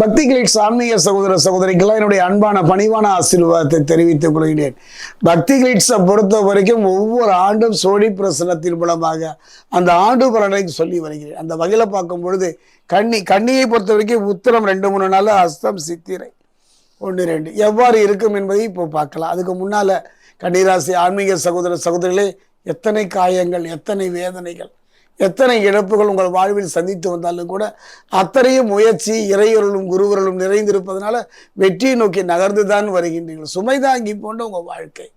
பக்தி கிளிட்ஸ் ஆன்மீக சகோதர சகோதரிக்கெல்லாம் என்னுடைய அன்பான பணிவான ஆசீர்வாதத்தை தெரிவித்துக் கொள்கிறேன். பக்தி கிளிட்ஸை பொறுத்த வரைக்கும் ஒவ்வொரு ஆண்டும் சோழி பிரசனத்தின் மூலமாக அந்த ஆண்டு பலனை சொல்லி வருகிறேன். அந்த வகையில் பார்க்கும் பொழுது கன்னி கண்ணியை பொறுத்த வரைக்கும் உத்திரம் ரெண்டு மூணு நாள் அஸ்தம் சித்திரை. ஒன்று ரெண்டு. எவ்வாறு இருக்கும் என்பதை இப்போ பார்க்கலாம். அதுக்கு முன்னால் கன்னிராசி ஆன்மீக சகோதர சகோதரிகளே எத்தனை காயங்கள் எத்தனை வேதனைகள் எத்தனை இழப்புகள் உங்கள் வாழ்வில் சந்தித்து வந்தாலும் கூட அத்தனையும் முயற்சி இறையொருளும் குருவருளும் நிறைந்திருப்பதனால வெற்றியை நோக்கி நகர்ந்து தான் வருகின்றீர்கள் சுமைதாங்கி போன்ற உங்கள் வாழ்க்கை.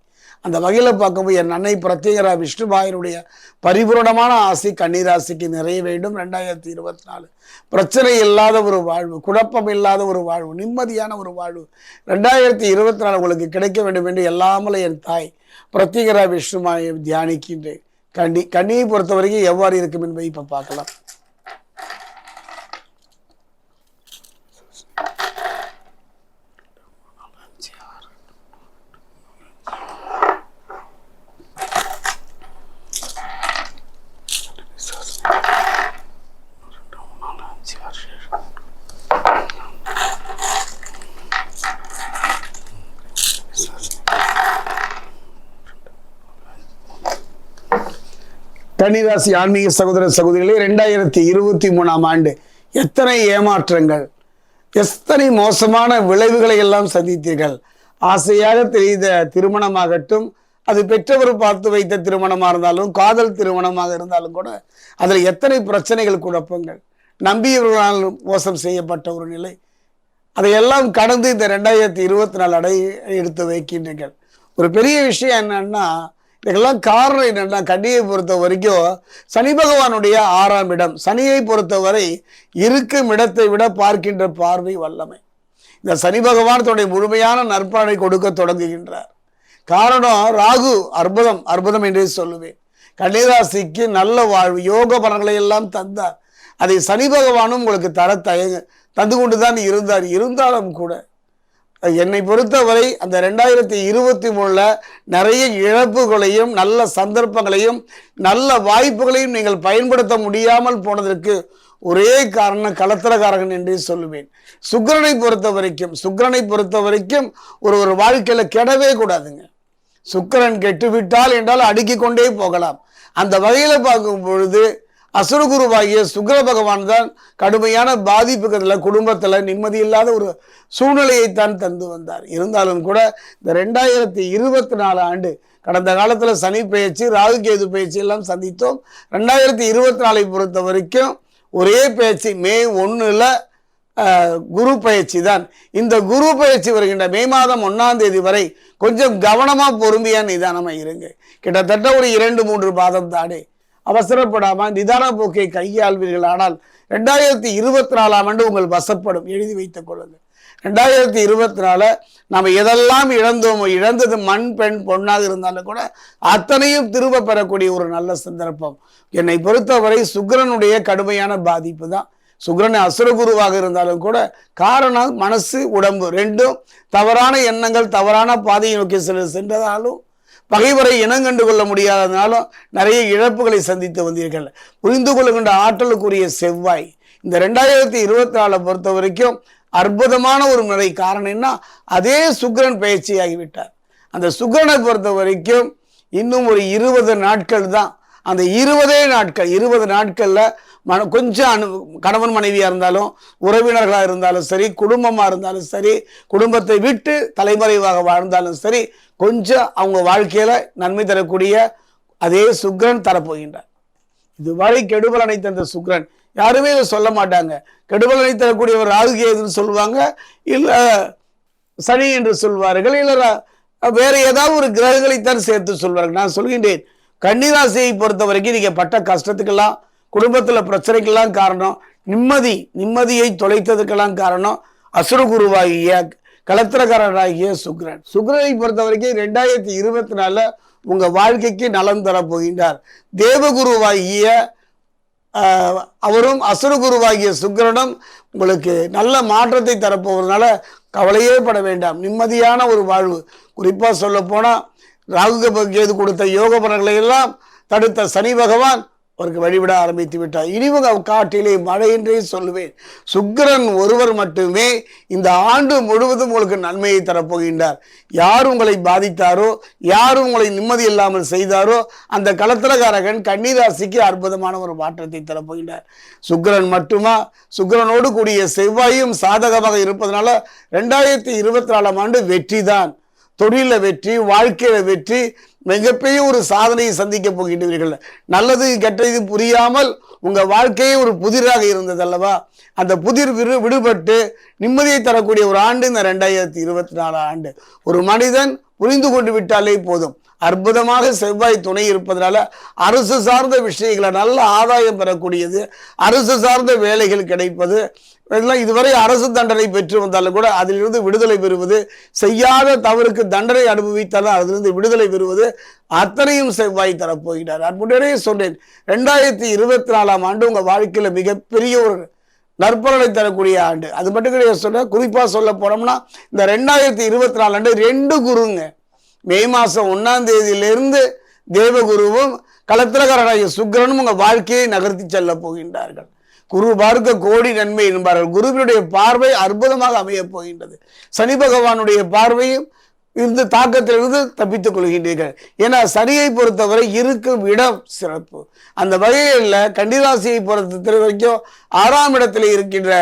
அந்த வகையில் பார்க்கும்போது என் அன்னை பிரத்யேகரா விஷ்ணுபாயனுடைய பரிபூரணமான ஆசை கண்ணீராசிக்கு நிறைய வேண்டும். ரெண்டாயிரத்தி இருபத்தி நாலு பிரச்சனை இல்லாத ஒரு வாழ்வு குழப்பம் இல்லாத ஒரு வாழ்வு நிம்மதியான ஒரு வாழ்வு. ரெண்டாயிரத்தி இருபத்தி நாலு உங்களுக்கு கிடைக்க வேண்டும் என்று எல்லாமல என் தாய் பிரத்யேகரா விஷ்ணுமாயை தியானிக்கின்றேன். கன்னி கன்னியை பொறுத்த வரைக்கும் எவ்வாறு இருக்கும் என்பதை இப்போ பார்க்கலாம். கன்னிராசி ஆன்மீக சகோதர சகோதரிகளே ரெண்டாயிரத்தி இருபத்தி மூணாம் ஆண்டு எத்தனை ஏமாற்றங்கள் எத்தனை மோசமான விளைவுகளை எல்லாம் சந்தித்தீர்கள். ஆசையாக தெரிந்த திருமணமாகட்டும் அது பெற்றவர் பார்த்து வைத்த திருமணமாக இருந்தாலும் காதல் திருமணமாக இருந்தாலும் கூட அதில் எத்தனை பிரச்சனைகள் குழப்பங்கள் நம்பியவர்களால் மோசம் செய்யப்பட்ட ஒரு நிலை. அதையெல்லாம் கடந்து இந்த ரெண்டாயிரத்தி இருபத்தி நாலு அடை எடுத்து வைக்கின்றீர்கள். ஒரு பெரிய விஷயம் என்னன்னா இதுக்கெல்லாம் காரணம் என்னென்னா கன்னியை பொறுத்த வரைக்கும் சனி பகவானுடைய ஆறாம் இடம். சனியை பொறுத்தவரை இருக்கும் இடத்தை விட பார்க்கின்ற பார்வை வல்லமை. இந்த சனி பகவான் தன்னுடைய முழுமையான நற்பலனை கொடுக்க தொடங்குகின்றார். காரணம் ராகு அற்புதம் அற்புதம் என்றே சொல்லுவேன். கன்னிராசிக்கு நல்ல வாழ்வு யோக பலன்களை எல்லாம் தந்தார். அதை சனி பகவானும் உங்களுக்கு தர தயங்க தந்து கொண்டு தான் இருந்தார். இருந்தாலும் கூட என்னை பொறுத்தவரை அந்த ரெண்டாயிரத்தி இருபத்தி மூணில் நிறைய இழப்புகளையும் நல்ல சந்தர்ப்பங்களையும் நல்ல வாய்ப்புகளையும் நீங்கள் பயன்படுத்த முடியாமல் போனதற்கு ஒரே காரணம் கலத்திரக்காரகன் என்றே சொல்லுவேன். சுக்கிரனை பொறுத்த வரைக்கும் சுக்கிரனை பொறுத்த வரைக்கும் ஒரு ஒரு வாழ்க்கையில் கெடவே கூடாதுங்க. சுக்கரன் கெட்டுவிட்டால் என்றால் அடுக்கிக் கொண்டே போகலாம். அந்த வகையில் பார்க்கும் பொழுது அசுரகுருவாகிய சுக்கிர பகவான் தான் கடுமையான பாதிப்புகளில் குடும்பத்தில் நிம்மதி இல்லாத ஒரு சூழ்நிலையைத்தான் தந்து வந்தார். இருந்தாலும் கூட இந்த ரெண்டாயிரத்தி இருபத்தி நாலு ஆண்டு கடந்த காலத்தில் சனி பயிற்சி ராகு கேது பயிற்சி எல்லாம் சந்தித்தோம். ரெண்டாயிரத்தி இருபத்தி நாலை பொறுத்த வரைக்கும் ஒரே பயிற்சி மே ஒன்றில் குரு பயிற்சி தான். இந்த குரு பயிற்சி வருகின்ற மே மாதம் ஒன்றாம் தேதி வரை கொஞ்சம் கவனமாக பொறுமையாக நிதானமாக இருங்க. கிட்டத்தட்ட ஒரு இரண்டு மூன்று மாதம் தானே. அவசரப்படாமல் நிதான போக்கை கையாள்வீர்கள். ஆனால் ரெண்டாயிரத்தி இருபத்தி நாலாம் ஆண்டு உங்கள் வசப்படும். எழுதி வைத்துக் கொள்ளுங்கள். ரெண்டாயிரத்தி இருபத்தி நாலு நம்ம எதெல்லாம் இழந்தோமோ இழந்தது மண் பெண் பொண்ணாக இருந்தாலும் கூட அத்தனையும் திரும்ப பெறக்கூடிய ஒரு நல்ல சந்தர்ப்பம். என்னை பொறுத்தவரை சுக்கிரனுடைய கடுமையான பாதிப்பு தான். சுக்கிரன் அசுரகுருவாக இருந்தாலும் கூட காரணம் மனசு உடம்பு ரெண்டும் தவறான எண்ணங்கள் தவறான பாதையை நோக்கி சென்று சென்றதாலும் பகைவரை இனங்கண்டு கொள்ள முடியாதனாலும் நிறைய இழப்புகளை சந்தித்து வந்தீர்கள். புரிந்து கொள்ளுகின்ற ஆற்றலுக்குரிய செவ்வாய். இந்த ரெண்டாயிரத்தி இருபத்தி நாலை பொறுத்த வரைக்கும் அற்புதமான ஒரு நிலை. காரணம் என்ன? அதே சுக்கிரன் பயிற்சி ஆகிவிட்டார் அந்த சுக்கிரனை பொறுத்த வரைக்கும் இன்னும் ஒரு இருபது நாட்கள் தான் அந்த இருபதே நாட்கள் இருபது நாட்களில் மன கொஞ்சம் அனு கணவன் மனைவியாக இருந்தாலும் உறவினர்களாக இருந்தாலும் சரி குடும்பமாக இருந்தாலும் சரி குடும்பத்தை விட்டு தலைமறைவாக வாழ்ந்தாலும் சரி கொஞ்சம் அவங்க வாழ்க்கையில் நன்மை தரக்கூடிய அதே சுக்ரன் தரப்போகின்றார். இதுவரை கெடுபலனை தந்த சுக்ரன். யாருமே இதை சொல்ல மாட்டாங்க. கெடுபலனை தரக்கூடியவர் ராகு கேதுன்னு சொல்லுவாங்க. இல்லை சனி என்று சொல்வார்கள். இல்லை வேற ஏதாவது ஒரு கிரகங்களைத்தான் சேர்த்து சொல்வார்கள். நான் சொல்கின்றேன். கன்னிராசியை பொறுத்த வரைக்கும் நீங்க பட்ட கஷ்டத்துக்கெல்லாம் குடும்பத்துல பிரச்சனைக்கெல்லாம் காரணம் நிம்மதி நிம்மதியை தொலைத்ததுக்கெல்லாம் காரணம் அசுரகுருவாகிய கலத்திரக்காரராகிய சுக்ரன் சுக்ரனை பொறுத்த வரைக்கும் ரெண்டாயிரத்தி இருபத்தி நாலுல உங்க வாழ்க்கைக்கு நலம் தரப் போகின்றார். தேவகுருவாகிய அவரும் அசுரகுருவாகிய சுக்கிரனும் உங்களுக்கு நல்ல மாற்றத்தை தரப்போவதனால கவலையே பட வேண்டாம். நிம்மதியான ஒரு வாழ்வு. குறிப்பாக சொல்ல போனால் ராகு கேது கொடுத்த யோக பலன்களை எல்லாம் தடுத்த சனி பகவான் அவருக்கு வழிவிட ஆரம்பித்து விட்டார். இனிவங்க காட்டிலே மழையின்றே சொல்லுவேன். சுக்கிரன் ஒருவர் மட்டுமே இந்த ஆண்டு முழுவதும் உங்களுக்கு நன்மையை தரப்போகின்றார். யார் உங்களை பாதித்தாரோ யார் உங்களை நிம்மதி இல்லாமல் செய்தாரோ அந்த களத்திரகாரகன் கன்னிராசிக்கு அற்புதமான ஒரு மாற்றத்தை தரப்போகின்றார். சுக்கிரன் மட்டுமா? சுக்கிரனோடு கூடிய செவ்வாயும் சாதகமாக இருப்பதனால ரெண்டாயிரத்தி இருபத்தி நாலாம் ஆண்டு வெற்றி தான் தொழிலில் வெற்றி வாழ்க்கையில் வெற்றி மிகப்பெரிய ஒரு சாதனையை சந்திக்க போகின்றீர்கள். நல்லது கெட்டது புரியாமல் உங்கள் வாழ்க்கையே ஒரு புதிராக இருந்தது அல்லவா? அந்த புதிர் விடு விடுபட்டு நிம்மதியை தரக்கூடிய ஒரு ஆண்டு இந்த ரெண்டாயிரத்தி இருபத்தி நாலு ஆண்டு. ஒரு மனிதன் புரிந்து கொண்டு விட்டாலே போதும். அற்புதமாக செவ்வாய் துணை இருப்பதனால அரசு சார்ந்த விஷயங்களை நல்ல ஆதாயம் பெறக்கூடியது அரசு சார்ந்த வேலைகள் கிடைப்பது இதெல்லாம் இதுவரை அரசு தண்டனை பெற்று வந்தாலும் கூட அதிலிருந்து விடுதலை பெறுவது செய்யாத தவறுக்கு தண்டனை அனுபவித்தாலும் அதிலிருந்து விடுதலை பெறுவது அத்தனையும் செவ்வாய் தரப்போகிறார். முன்னரே சொன்னேன் ரெண்டாயிரத்தி இருபத்தி நாலாம் ஆண்டு உங்கள் வாழ்க்கையில் மிகப்பெரிய ஒரு நற்பலனை தரக்கூடிய ஆண்டு. அது மட்டும் கிடையாது சொல்ல குறிப்பாக சொல்ல போனோம்னா இந்த ரெண்டாயிரத்தி இருபத்தி நாலு ஆண்டு ரெண்டு குருங்க. மே மாதம் ஒன்றாம் தேதியிலிருந்து தேவகுருவும் களத்திரகாரனாகிய சுக்கிரனும் உங்கள் வாழ்க்கையை நகர்த்தி செல்ல போகின்றார்கள். குரு பார்க்க கோடி நன்மை என்பார்கள். குருவினுடைய பார்வை அற்புதமாக அமையப் போகின்றது. சனி பகவானுடைய பார்வையும் இந்த தாக்கத்திலிருந்து தப்பித்துக் கொள்கின்றீர்கள். ஏன்னா சனியை பொறுத்தவரை இருக்கும் இடம் சிறப்பு. அந்த வகையில் கன்னிராசியை பொறுத்த வரைக்கும் ஆறாம் இடத்தில் இருக்கின்ற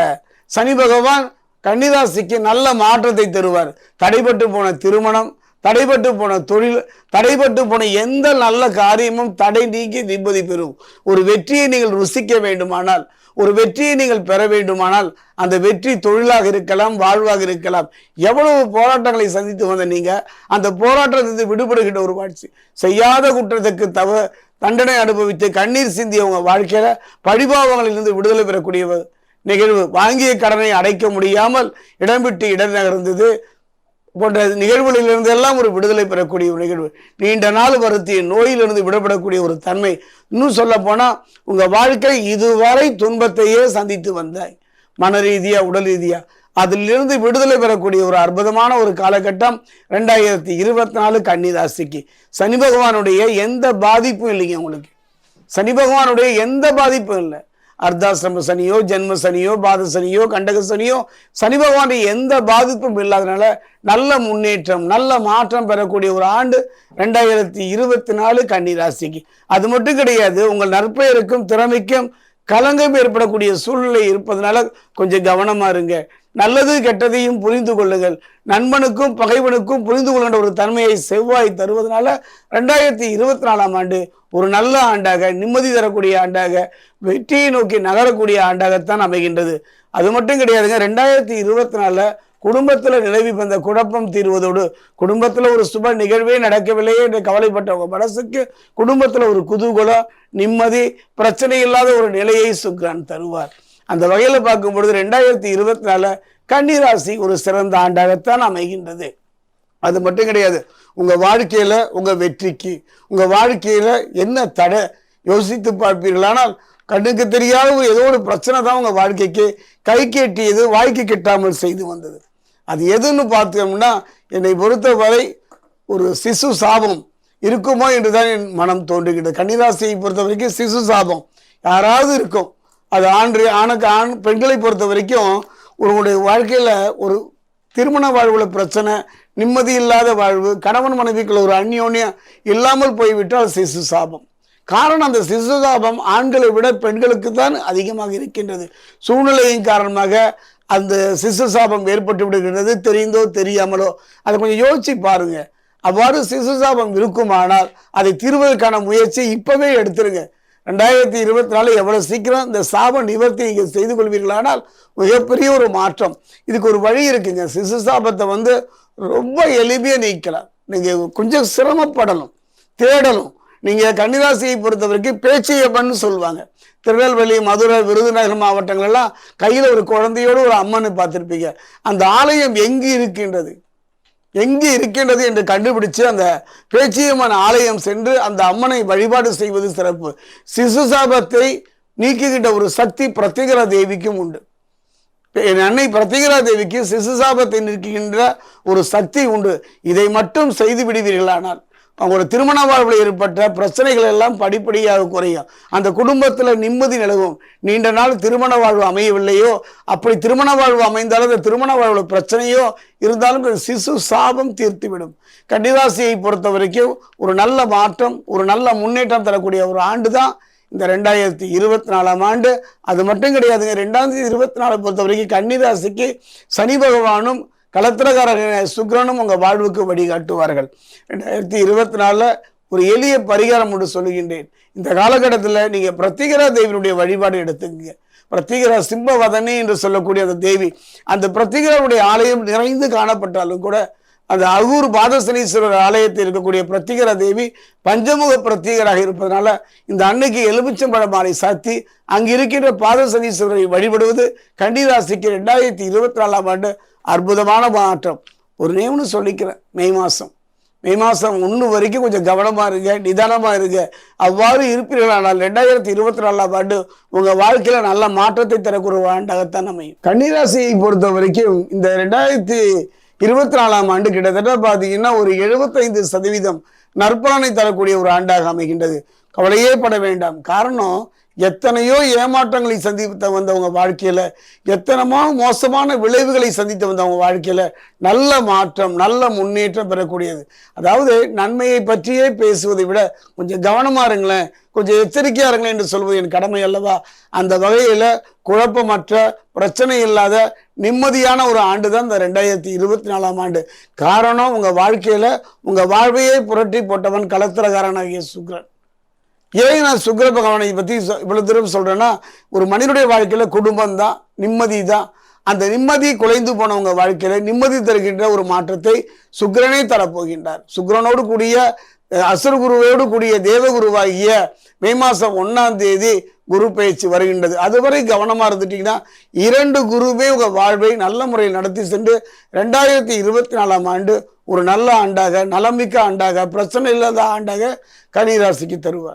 சனி பகவான் கன்னிராசிக்கு நல்ல மாற்றத்தை தருவார். தடைபட்டு போன திருமணம் தடைபட்டு போன தொழில் தடைபட்டு போன எந்த நல்ல காரியமும் தடை நீக்கி நிம்மதி பெறும். ஒரு வெற்றியை நீங்கள் ருசிக்க வேண்டுமானால் ஒரு வெற்றியை நீங்கள் பெற வேண்டுமானால் அந்த வெற்றி தொழிலாக இருக்கலாம் வாழ்வாக இருக்கலாம். எவ்வளவு போராட்டங்களை சந்தித்து வந்த நீங்க அந்த போராட்டத்திலிருந்து விடுபடுகின்ற ஒரு வாழ்ச்சி. செய்யாத குற்றத்துக்கு தவ தண்டனை அனுபவித்து கண்ணீர் சிந்திய உங்க வாழ்க்கையில பழிபாவங்களிலிருந்து விடுதலை பெறக்கூடிய நிகழ்வு. வாங்கிய கடனை அடைக்க முடியாமல் இடம்பிட்டு இடம் நகர்ந்தது. போன்ற நிகழ்வுகளிலிருந்து எல்லாம் ஒரு விடுதலை பெறக்கூடிய ஒரு நிகழ்வு. நீண்ட நாள் வருத்திய நோயிலிருந்து விடுபடக்கூடிய ஒரு தன்மை. இன்னும் சொல்ல போனால் உங்கள் வாழ்க்கை இதுவரை துன்பத்தையே சந்தித்து வந்தாய். மன ரீதியா உடல் ரீதியா அதிலிருந்து விடுதலை பெறக்கூடிய ஒரு அற்புதமான ஒரு காலகட்டம் ரெண்டாயிரத்தி இருபத்தி நாலு கன்னிராசிக்கு. சனி பகவானுடைய எந்த பாதிப்பும் இல்லைங்க உங்களுக்கு. சனி பகவானுடைய எந்த பாதிப்பும் இல்லை. அர்த்தாசிரம சனியோ ஜென்ம சனியோ பாத சனியோ கண்டக சனியோ சனி பகவானுடைய எந்த பாதிப்பும் இல்லாதனால நல்ல முன்னேற்றம் நல்ல மாற்றம் பெறக்கூடிய ஒரு ஆண்டு ரெண்டாயிரத்தி இருபத்தி நாலு கன்னி ராசிக்கு. அது மட்டும் கிடையாது உங்கள் நற்பெயருக்கும் திறமைக்கும் கலங்கம் ஏற்படக்கூடிய சூழ்நிலை இருப்பதனால கொஞ்சம் கவனமாக இருங்க. நல்லது கெட்டதையும் புரிந்து கொள்ளுங்கள். நண்பனுக்கும் பகைவனுக்கும் புரிந்து கொள்கின்ற ஒரு தன்மையை செவ்வாய் தருவதனால ரெண்டாயிரத்தி இருபத்தி நாலாம் ஆண்டு ஒரு நல்ல ஆண்டாக நிம்மதி தரக்கூடிய ஆண்டாக வெற்றியை நோக்கி நகரக்கூடிய ஆண்டாகத்தான் அமைகின்றது. அது மட்டும் கிடையாதுங்க ரெண்டாயிரத்தி இருபத்தி நாலில் குடும்பத்தில் நிலவி வந்த குழப்பம் தீர்வதோடு குடும்பத்தில் ஒரு சுப நிகழ்வே நடக்கவில்லையே என்று கவலைப்பட்டவங்க மனசுக்கு குடும்பத்தில் ஒரு குதூகலம் நிம்மதி பிரச்சனை இல்லாத ஒரு நிலையை சுக்ரான் தருவார். அந்த வகையில் பார்க்கும் பொழுது ரெண்டாயிரத்தி இருபத்தி நாலு கன்னிராசி ஒரு சிறந்த ஆண்டாகத்தான் அமைகின்றது. அது மட்டும் கிடையாது உங்கள் வாழ்க்கையில் உங்கள் வெற்றிக்கு உங்கள் வாழ்க்கையில் என்ன தடை யோசித்து பார்ப்பீர்களானால் கண்ணுக்கு தெரியாத ஒரு ஏதோ ஒரு பிரச்சனை தான் உங்கள் வாழ்க்கைக்கு கை கெட்டியது வாய்க்கு கெட்டாமல் செய்து வந்தது. அது எதுன்னு பார்த்தோம்னா என்னை பொறுத்தவரை ஒரு சிசு சாபம் இருக்குமோ என்றுதான் என் மனம் தோன்றுகிறது. கன்னிராசியை பொறுத்த வரைக்கும் சிசு சாபம் யாராவது இருக்கும். அது ஆண் ஆணுக்கு ஆண் பெண்களை பொறுத்த வரைக்கும் உங்களுடைய வாழ்க்கையில் ஒரு திருமண வாழ்வில் பிரச்சனை நிம்மதி இல்லாத வாழ்வு கணவன் மனைவிக்குள்ள ஒரு அந்யோன்யம் இல்லாமல் போய்விட்டால் சிசு சாபம். காரணம் அந்த சிசு சாபம் ஆண்களை விட பெண்களுக்கு தான் அதிகமாக இருக்கின்றது. சூழ்நிலையின் காரணமாக அந்த சிசு சாபம் ஏற்பட்டு விடுகின்றது. தெரிந்தோ தெரியாமலோ. அதை கொஞ்சம் யோசிச்சு பாருங்கள் அவ்வாறு சிசு சாபம் இருக்குமானால் அதை தீர்வதற்கான முயற்சி இப்போவே எடுத்துருங்க. ரெண்டாயிரத்தி இருபத்தி நாலு எவ்வளோ சீக்கிரம் இந்த சாப நிவர்த்தி நீங்கள் செய்து கொள்வீர்களானால் மிகப்பெரிய ஒரு மாற்றம். இதுக்கு ஒரு வழி இருக்குங்க. சிசு சாபத்தை வந்து ரொம்ப எளிமையாக நீக்கலாம். நீங்கள் கொஞ்சம் சிரமப்படணும் தேடணும். நீங்கள் கன்னிராசியை பொறுத்த வரைக்கும் பேச்சியப்பன்னு சொல்லுவாங்க. திருநெல்வேலி மதுரை விருதுநகர் மாவட்டங்கள்லாம் கையில் ஒரு குழந்தையோடு ஒரு அம்மனை பார்த்துருப்பீங்க. அந்த ஆலயம் எங்கு இருக்கின்றது? எங்கே இருக்கின்றது என்று கண்டுபிடிச்சு அந்த பேச்சியம்மன் ஆலயம் சென்று அந்த அம்மனை வழிபாடு செய்வது சிறப்பு. சிசு சாபத்தை நீக்குகின்ற ஒரு சக்தி பிரத்யேகரா தேவிக்கும் உண்டு. என் அன்னை பிரத்யேகரா தேவிக்கு சிசு சாபத்தை நிற்கின்ற ஒரு சக்தி உண்டு. இதை மட்டும் செய்து விடுவீர்களானால். அவங்களோட திருமண வாழ்வில் ஏற்பட்ட பிரச்சனைகள் எல்லாம் படிப்படியாக குறையும். அந்த குடும்பத்தில் நிம்மதி நிலவும். நீண்ட நாள் திருமண வாழ்வு அமையவில்லையோ அப்படி திருமண வாழ்வு அமைந்தாலும் அந்த திருமண வாழ்வு பிரச்சனையோ இருந்தாலும் சிசு சாபம் தீர்த்துவிடும். கன்னிராசியை பொறுத்த வரைக்கும் ஒரு நல்ல மாற்றம் ஒரு நல்ல முன்னேற்றம் தரக்கூடிய ஒரு ஆண்டு தான் இந்த ரெண்டாயிரத்தி இருபத்தி நாலாம் ஆண்டு. அது மட்டும் கிடையாதுங்க ரெண்டாயிரத்தி இருபத்தி நாலை பொறுத்த வரைக்கும் கன்னிராசிக்கு சனி பகவானும் கலத்திரக்காரக சுக்கிரனும் உங்கள் வாழ்வுக்கு வழிகாட்டுவார்கள். ரெண்டாயிரத்தி இருபத்தி நாலில் ஒரு எளிய பரிகாரம் ஒன்று சொல்லுகின்றேன். இந்த காலகட்டத்தில் நீங்கள் பிரத்திகரா தேவியினுடைய வழிபாடு எடுத்துக்கங்க. பிரத்திகரா சிம்பவதனி என்று சொல்லக்கூடிய அந்த தேவி அந்த பிரத்திகராவுடைய ஆலயம் நிறைந்து காணப்பட்டாலும் கூட அந்த அகூர் பாதசனீஸ்வரர் ஆலயத்தில் இருக்கக்கூடிய பிரத்திகர தேவி பஞ்சமுக பிரத்திகராக இருப்பதனால இந்த அன்னைக்கு எலுமிச்சம்பழ மாலை சாத்தி அங்கு இருக்கின்ற பாதசனீஸ்வரரை வழிபடுவது கண்டிராசிக்கு ரெண்டாயிரத்தி இருபத்தி நாலாம் ஆண்டு அற்புதமான மாற்றம். ஒரு நேம்னு சொல்லிக்கிறேன் மே மாதம் மே மாதம் ஒன்று வரைக்கும் கொஞ்சம் கவனமாக இருங்க நிதானமாக இருங்க. அவ்வாறு இருப்பீர்களானால் ரெண்டாயிரத்தி இருபத்தி நாலாம் ஆண்டு உங்கள் வாழ்க்கையில் நல்ல மாற்றத்தை தரக்கூடிய ஆண்டாகத்தான் அமையும். கன்னிராசியை பொறுத்த வரைக்கும் இந்த ரெண்டாயிரத்தி இருபத்தி நாலாம் ஆண்டு கிட்டத்தட்ட பார்த்தீங்கன்னா ஒரு எழுபத்தைந்து சதவீதம் நற்பலனை தரக்கூடிய ஒரு ஆண்டாக அமைகின்றது. கவலையே பட வேண்டாம். காரணம் எத்தனையோ ஏமாற்றங்களை சந்தித்து வந்தவங்க வாழ்க்கையில் எத்தனமோ மோசமான விளைவுகளை சந்தித்து வந்தவங்க வாழ்க்கையில் நல்ல மாற்றம் நல்ல முன்னேற்றம் பெறக்கூடியது. அதாவது நன்மையை பற்றியே பேசுவதை விட கொஞ்சம் கவனமாக இருங்களேன் கொஞ்சம் எச்சரிக்கையா இருங்களேன் என்று சொல்வது என் கடமை அல்லவா? அந்த வகையில் குழப்பமற்ற பிரச்சனை இல்லாத நிம்மதியான ஒரு ஆண்டு தான் இந்த ரெண்டாயிரத்தி இருபத்தி நாலாம் ஆண்டு. காரணம் உங்கள் வாழ்க்கையில் உங்கள் வாழ்வையே புரட்டி போட்டவன் கலத்திரகாரனாகிய சுக்ரன். ஏன் நான் சுக்கர பகவானை பற்றி இவ்வளோ தூரம் சொல்கிறேன்னா ஒரு மனிதனுடைய வாழ்க்கையில் குடும்பம் தான் நிம்மதி தான் அந்த நிம்மதி குலைந்து போனவங்க வாழ்க்கையில் நிம்மதி தருகின்ற ஒரு மாற்றத்தை சுக்கிரனே தரப்போகின்றார். சுக்கரனோடு கூடிய அசுர அசுரகுருவோடு கூடிய தேவகுருவாகிய மே மாதம் ஒன்றாம் தேதி குரு பயிற்சி வருகின்றது. அதுவரை கவனமாக இருந்துட்டிங்கன்னா இரண்டு குருவே உங்கள் வாழ்வை நல்ல முறையில் நடத்தி சென்று ரெண்டாயிரத்தி இருபத்தி நாலாம் ஆண்டு ஒரு நல்ல ஆண்டாக நலமிக்க ஆண்டாக பிரச்சனை இல்லாத ஆண்டாக கனிராசிக்கு தருவார்.